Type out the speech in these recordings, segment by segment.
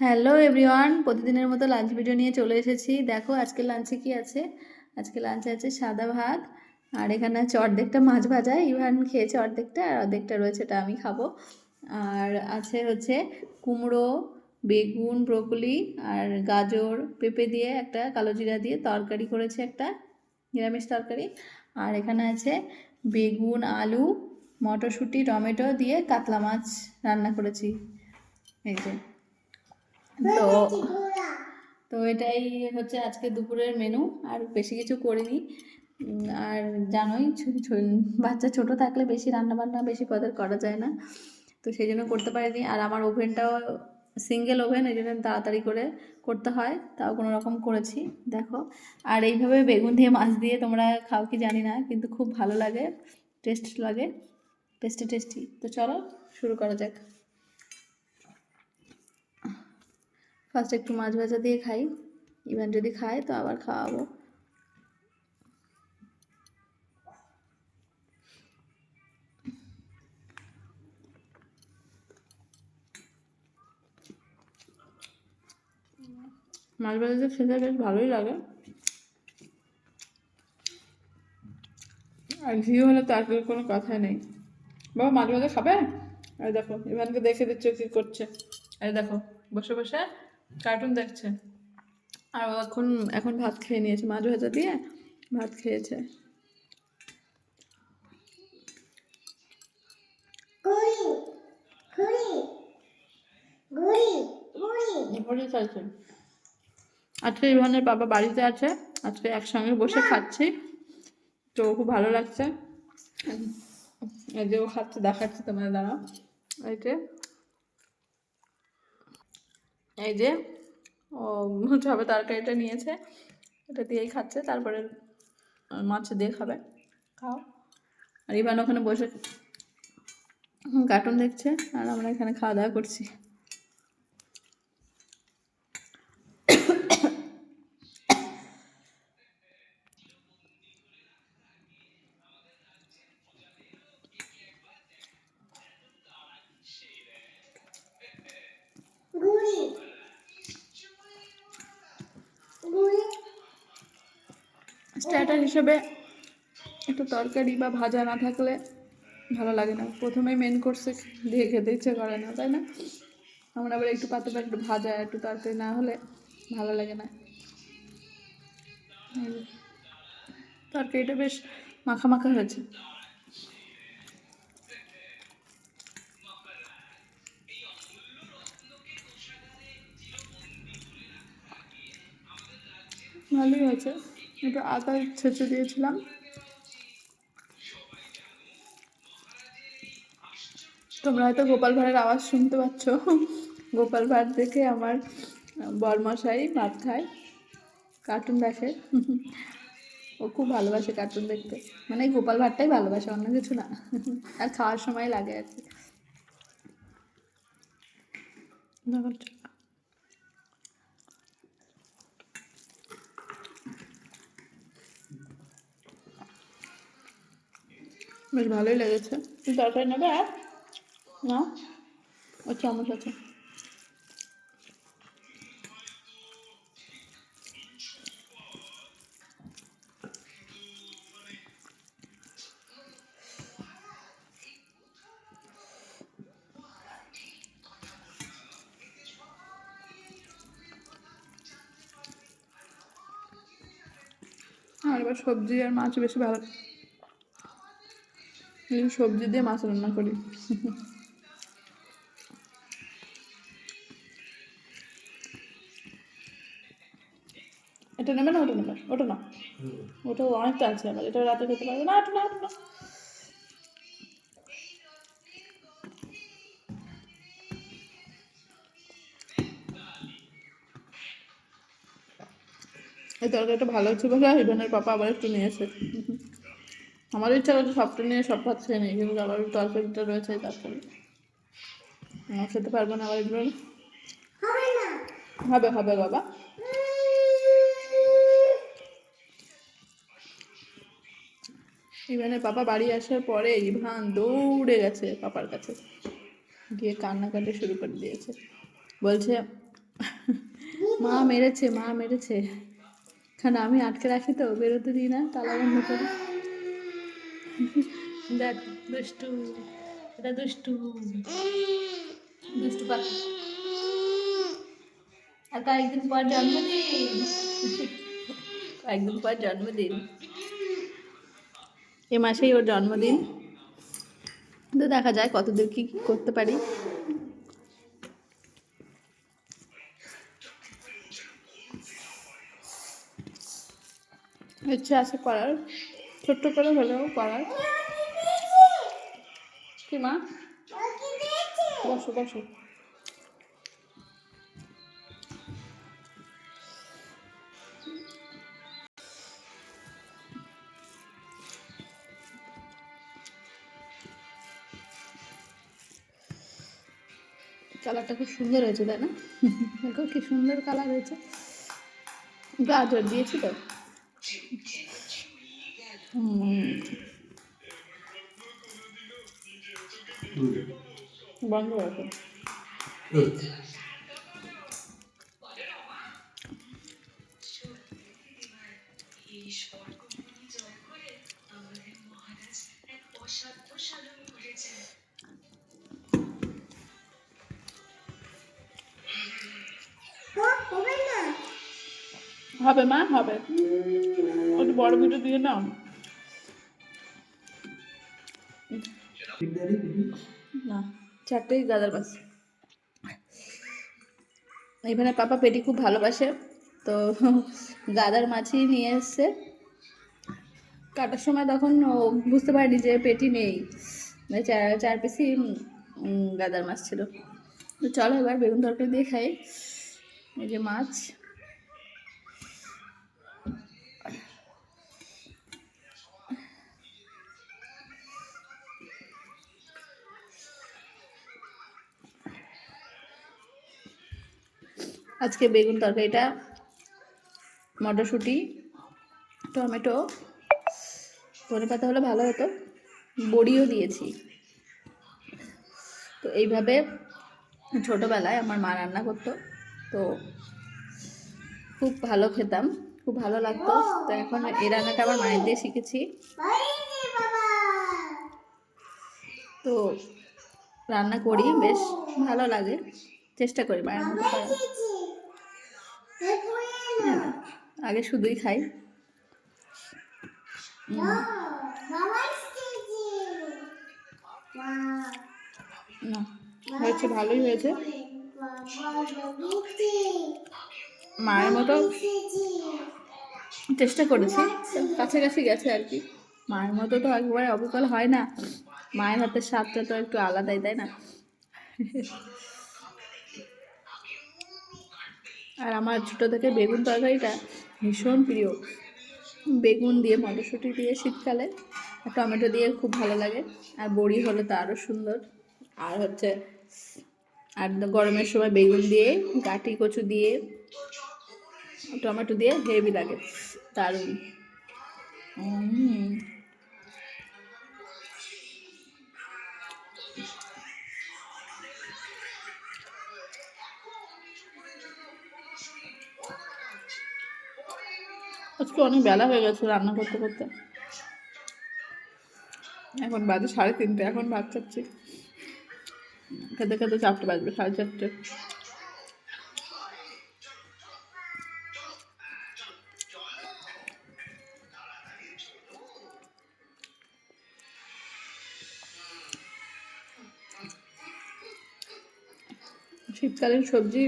Hello everyone প্রতিদিনের মতো lunch video নিয়ে চলে এসেছি। দেখো, আজকে লাঞ্চে কি আছে? আজকে লাঞ্চে আছে সাদা ভাত আর এখানে আছে অর্ধেকটা মাছ ভাজা। ইভান খেয়েছে অর্ধেকটা আর অর্ধেকটা রয়েছে এটা আমি খাব। আর আছে হচ্ছে কুমড়ো, বেগুন, ব্রকলি আর গাজর, পেঁপে দিয়ে একটা কালো জিরা দিয়ে তরকারি করেছে একটা, নিরামিষ তরকারি। আর এখানে আছে বেগুন, আলু, মটরশুঁটি, টমেটো দিয়ে কাতলা মাছ রান্না করেছি। এই যে। তো তো এটাই হচ্ছে আজকে দুপুরের মেনু আর বেশি কিছু করিনি। আর জানোই বাচ্চা ছোট থাকলে বেশি রান্না বান্না বেশি পদের করা যায় না। তো সেই জন্য করতে পারিনি। আর আমার ওভেনটাও সিঙ্গেল ওভেন এই জন্য তাড়াতাড়ি করে করতে হয়। তাও কোনো রকম করেছি দেখো। আর এইভাবে বেগুন দিয়ে মাছ দিয়ে তোমরা খাও কি জানি না কিন্তু খুব ভালো লাগে টেস্ট লাগে টেস্টি টেস্টি তো চলো শুরু করা যাক। ফার্স্ট একটু মাছ ভাজা দিয়ে খাই। ইভেন যদি খায় তো আবার খাওয়াবো। মাছ ভাজা দিয়ে খেতে বেশ ভালোই লাগে। আর ঘি হলে তো আসলে কোনো কথা নেই। বাবা, মাছ ভাজা খাবে? আর দেখো, ইভানকে দেখে দিচ্ছ কি করছে। আর দেখো, বসে বসে কার্টুন দেখছে। আর ও এখন এখন ভাত খেয়ে নিয়েছে মাছ ভাজা দিয়ে ভাত খেয়েছে। আজকে ইভানের বাবা বাড়িতে আছে আজকে একসঙ্গে বসে খাচ্ছি। তো খুব ভালো লাগছে। এই যে ও খাচ্ছে দেখাচ্ছে তোমার দ্বারা এই যে এই যে, ও সবে তরকারিটা নিয়েছে এটা দিয়েই খাচ্ছে, তারপরে মাছ দিয়ে খাবে, খাও। আর ইভান ওখানে বসে কার্টুন দেখছে, আর আমরা এখানে খাওয়া দাওয়া করছি। স্টার্টার হিসেবে একটু তরকারি বা ভাজা না থাকলে ভালো লাগে না। প্রথমেই মেন কোর্সে দিয়ে খেতে ইচ্ছে করে না, তাই না? আমার আবার একটু পাতলা একটু ভাজা, একটু তরকারি না হলে ভালো লাগে না। তরকারিটা বেশ মাখা মাখা হয়েছে। ভালোই হয়েছে। একটু আদা ছেঁচে দিয়েছিলাম। তোমরা হয়তো গোপাল ভাঁড়ের আওয়াজ শুনতে পাচ্ছ। গোপাল ভাঁড় দেখে আমার বরমশাই ভাত খায় কার্টুন দেখে। ও খুব ভালোবাসে কার্টুন দেখতে। মানে গোপাল ভাঁড়টাই ভালোবাসে, অন্য কিছু না। আর খাওয়ার সময় লাগে আর কি। বেশ ভালোই লেগেছে। তুই তরকারি নেবে আর? না? ও চামচ আছে। আর এবার সবজি আর মাছ বেশি ভালো এই সবজি দিয়ে মাছ রান্না করি। এটা নেবে না, ওটা নেবে, ওটা না। ওটা অনেকটা আছে আবার এটা রাতে খেতে পারবে না, ওটা না এই তরকারিটা ভালো হচ্ছে বলে ইভানের পাপা আবার একটু নিয়েছে। আমার ইচ্ছা করছে সবটা নিয়ে সব ভাত খেয়ে নিই কিন্তু আবার তরকারিটা রয়েছে তারপরে আমার খেতে পারব না আবার এগুলো। হবে হবে বাবা। ইভানের পাপা বাড়ি আসার পরে ইভান দৌড়ে গেছে পাপার কাছে। গিয়ে কান্নাকাটি শুরু করে দিয়েছে। বলছে মা মেরেছে মা মেরেছে। কারণ আমি আটকে রাখি তো বেরোতে দিই না তালা বন্ধ করে। দেখ, দুষ্টু, এটা দুষ্টু। দুষ্টু পাখি। আর কয়েকদিন পর জন্মদিন। কয়েকদিন পর জন্মদিন। এ মাসেই ওর জন্মদিন। তো দেখা যায় কতদূর কি করতে পারি। ইচ্ছে আছে করার। ছোট্ট করে হলেও করার কি মা? বসো বসো। কালারটা খুব সুন্দর হয়েছে, তাই না? দেখো কি সুন্দর কালার হয়েছে। গাজর দিয়েছি তো। বন্ধ রাখো হবে মা হবে। একটু বড় ভিডিও দিয়ে নাও। না চারটেই গাদার বাস। এখানে পাপা পেটি খুব ভালোবাসে তো গাদার মাছই নিয়ে এসছে। কাটার সময় তখন ও বুঝতে পারিনি যে পেটি নেই। মানে চার চার পিসই গাদার মাছ ছিল। তো চলো এবার বেগুন তরকারি দিয়ে খাই। এই যে মাছ। আজকে বেগুন তরকারিটা, মটরশুঁটি, টমেটো, ধনে পাতা হলে ভালো হতো, বড়িও দিয়েছি। তো এইভাবে ছোটোবেলায় আমার মা রান্না করতো, তো খুব ভালো খেতাম, খুব ভালো লাগতো। তো এখন এই রান্নাটা আমার মায়ের দিয়ে শিখেছি। তো রান্না করি, বেশ ভালো লাগে, চেষ্টা করি মায়ের মতো আগে শুধুই খাই। না, হয়েছে, ভালোই হয়েছে। মায়ের মতো চেষ্টা করেছি, কাছাকাছি গেছে আর কি। মায়ের মতো তো একবারে অবিকল হয় না। মায়ের হাতের স্বাদটা তো একটু আলাদাই, তাই না? আর আমার ছোটো থেকে বেগুন তরকারিটা ভীষণ প্রিয়। বেগুন দিয়ে মটরশুঁটি দিয়ে শীতকালে আর টমেটো দিয়ে খুব ভালো লাগে। আর বড়ি হলে তো আরও সুন্দর। আর হচ্ছে আর গরমের সময় বেগুন দিয়ে, গাটি কচু দিয়ে, টমেটো দিয়ে হেভি লাগে। দারুণ। আজকে অনেক বেলা হয়ে গেছে রান্না করতে করতে। এখন বাজে সাড়ে তিনটে, এখন ভাত খাচ্ছি। খেতে খেতে চারটে বাজবে, সাড়ে চারটে। শীতকালীন সবজি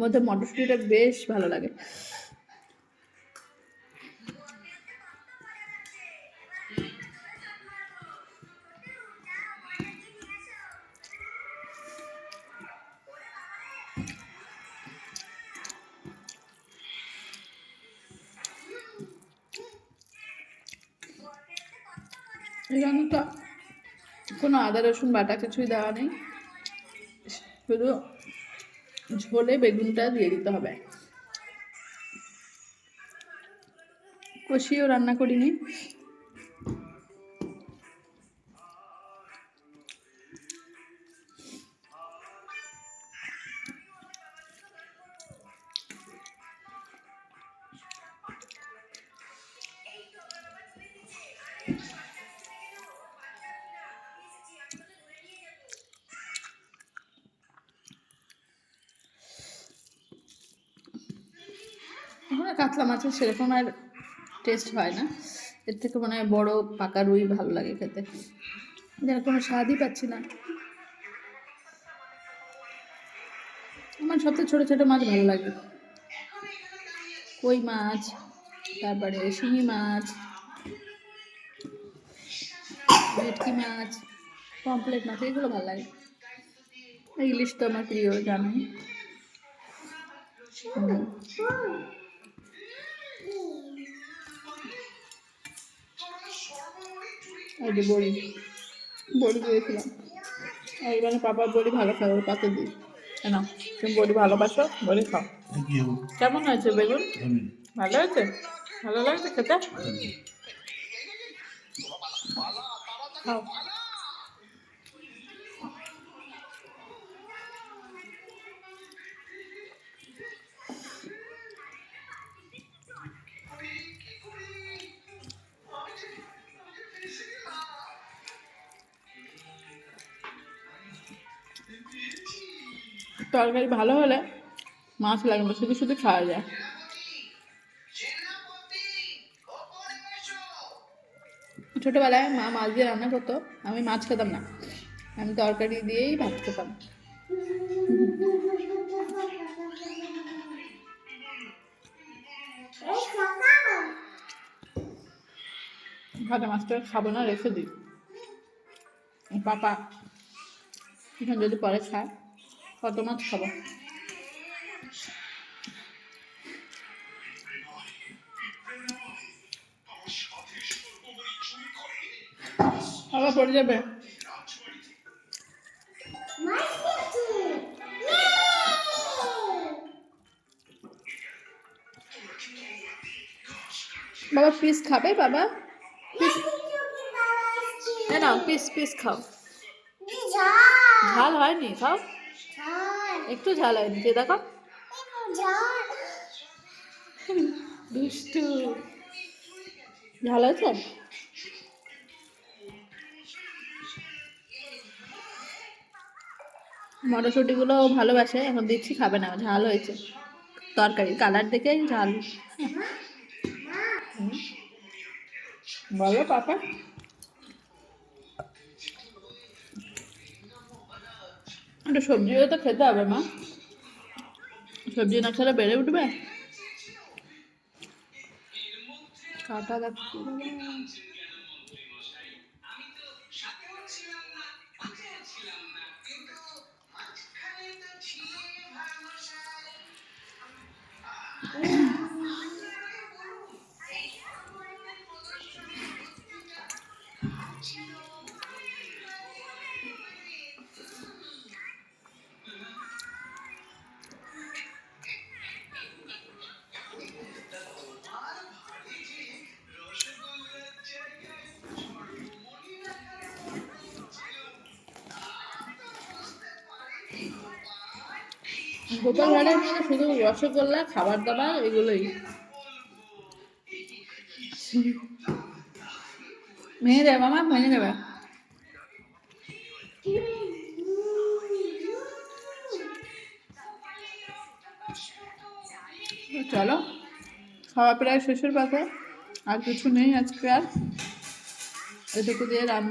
মধ্যে মটরশুঁটিটা বেশ ভালো লাগে। এই তো কোনো আদা, রসুন, বাটা কিছুই দেওয়া নেই। শুধু ঝোলে বেগুনটা দিয়ে দিতে হবে। কষিয়েও রান্না করিনি। কাতলা মাছের সেরকম আর টেস্ট হয় না। এর থেকে মনে হয় বড়ো পাকা রুই ভালো লাগে খেতে। যেন কোনো স্বাদই পাচ্ছি না। আমার সবচেয়ে ছোটো ছোটো মাছ ভালো লাগে। কই মাছ, তারপরে শিঙি মাছ, ভেটকি মাছ পমপ্লেট মাছ, এগুলো ভালো লাগে। ইলিশ তো আমার প্রিয়, জানোই। যে বড়ি। বড়ি দিয়েছিলাম। এইখানে পাপার বড়ি ভালো খাবার পাতে দিই। কেন? তুমি বড়ি ভালোবাসো বড়ি খাও। কেমন হয়েছে বেগুন? ভালো হয়েছে? ভালো লাগছে খেতে? খাও। তরকারি ভালো হলে মাছ লাগবে না, শুধু শুধু খাওয়া যায়। ছোটোবেলায় মা মাছ দিয়ে রান্না করতো আমি মাছ খেতাম না। আমি তরকারি দিয়েই ভাত খেতাম। ভাজা মাছটা খাব না রেখে দিই। পাপা এখন যদি পরে খায়। কত মাছ খাব? আবার পড়ে যাবে? বাবা পিস খাবে বাবা? পিস না না পিস পিস খাও। ঝাল হয়নি খাও। একটু ঝাল হয়নি কে দেখো। দুষ্টু। ঝাল হয়েছে? মটরশুঁটিগুলো ভালোবাসে এখন দিচ্ছি খাবে না ঝাল হয়েছে। তরকারি কালার দেখেই ঝাল। বলো পাপা। একটু সবজিও তো খেতে হবে মা। সবজি না খেলে বেড়ে উঠবে। কাটা লাগছে গোপাল ভাড়ের মানে শুধু রসগোল্লা খাবার দাবার এগুলোই। ভেঙে দেবে মামা ভেঙে দেবে। চলো খাওয়া প্রায় শেষের পথে আর কিছু নেই আজকে আর। এটুকু দিয়ে রান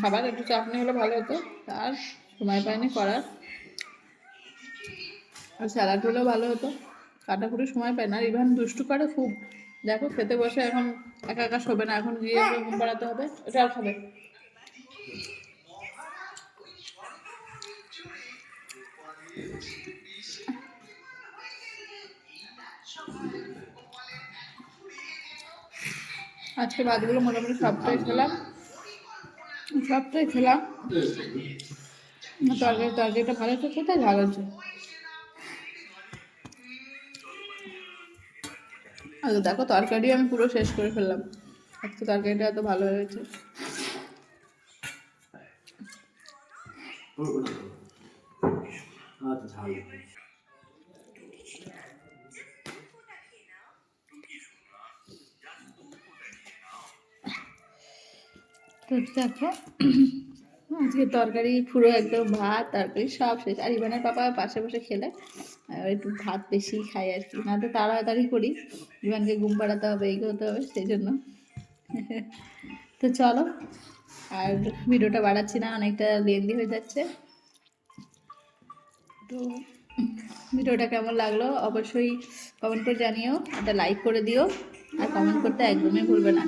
খাবার একটু চাটনি হলে ভালো হতো আর সময় পায়নি করার। আর স্যালাড হলেও ভালো হতো। কাটা কাটাকুটি সময় পায় না। আর ইভান দুষ্টু করে খুব। দেখো খেতে বসে এখন একা একা শোবে না। এখন গিয়ে ঘুম পাড়াতে হবে। এটা আর খাবে। আজকে ভাতগুলো মোটামুটি সবটাই খেলাম। সবটাই খেলাম। তরকারি, তরকারিটা ভালো হচ্ছে খেতে ভালো হচ্ছে আর দেখো তরকারি আমি পুরো শেষ করে ফেললাম। আজকে তরকারিটা এত ভালো হয়েছে। দেখো, আজকে তরকারি পুরো একদম ভাত তরকারি সব শেষ। আর ইভানের পাপা পাশে বসে খেলে। একটু ভাত বেশি খাই আর কি। না তো তাড়াতাড়ি করি। ইভানকে ঘুম পাড়াতে হবে এই করতে হবে সেই জন্য তো চলো আর ভিডিওটা বাড়াচ্ছি না অনেকটা লেন্দি হয়ে যাচ্ছে। তো ভিডিওটা কেমন লাগল অবশ্যই কমেন্ট করে জানিও একটা লাইক করে দিও আর কমেন্ট করতে একদমই ভুলবে না।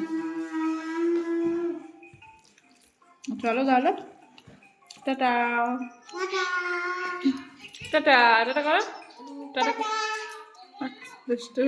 চলো তাহলে টাটা। টাটা টাটা করো। টাটা দুষ্টু